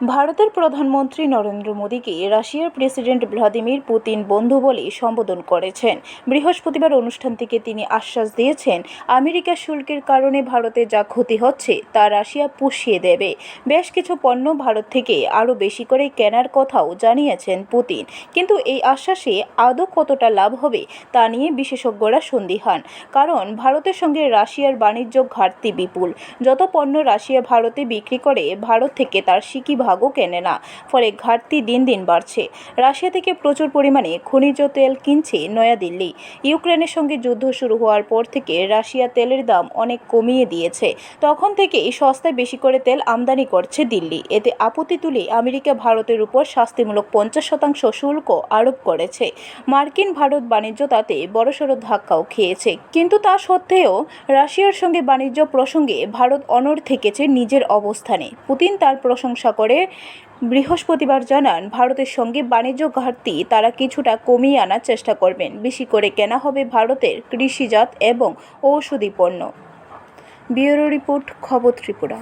ভারতের প্রধানমন্ত্রী নরেন্দ্র মোদীকে রাশিয়ার প্রেসিডেন্ট ভ্লাদিমির পুতিন বন্ধু বলে সম্বোধন করেছেন। বৃহস্পতিবার অনুষ্ঠান থেকে তিনি আশ্বাস দিয়েছেন আমেরিকার শুল্কের কারণে ভারতে যা ক্ষতি হচ্ছে তা রাশিয়া পুষিয়ে দেবে। বেশ কিছু পণ্য ভারত থেকে আরও বেশি করে কেনার কথাও জানিয়েছেন পুতিন। কিন্তু এই আশ্বাসে আদৌ কতটা লাভ হবে তা নিয়ে বিশেষজ্ঞরা সন্দিহান কারণ ভারতের সঙ্গে রাশিয়ার বাণিজ্য ঘাটতি বিপুল। যত পণ্য রাশিয়া ভারতে বিক্রি করে, ভারত থেকে তার সিকি ভাগও কেনে না। ফলে ঘাটতি দিন দিন বাড়ছে। রাশিয়া থেকে প্রচুর পরিমাণে খনিজ তেল কিনছে নয়াদিল্লি ইউক্রেনের সঙ্গে যুদ্ধ শুরু হওয়ার পর থেকে রাশিয়া তেলের দাম অনেক কমিয়ে দিয়েছে। তখন থেকেই সস্তায় বেশি করে তেল আমদানি করছে দিল্লি। এতে আপত্তি তুলে আমেরিকা ভারতের উপর শাস্তিমূলক পঞ্চাশ শতাংশ শুল্ক আরোপ করেছে। মার্কিন ভারত বাণিজ্য তাতে বড়সড় ধাক্কাও খেয়েছে। কিন্তু তা সত্ত্বেও রাশিয়ার সঙ্গে বাণিজ্য প্রসঙ্গে ভারত অনড় থেকেছে নিজের অবস্থানে। পুতিন তার প্রশংসা করে বৃহস্পতিবার জানান, ভারতের সঙ্গে বাণিজ্য ঘাটতি, তারা কিছুটা কমিয়ে আনার চেষ্টা করবেন। বেশি করে কেনা হবে ভারতের কৃষিজাত এবং ঔষধি পণ্য। ব্যুরো রিপোর্ট, খবর ত্রিপুরা।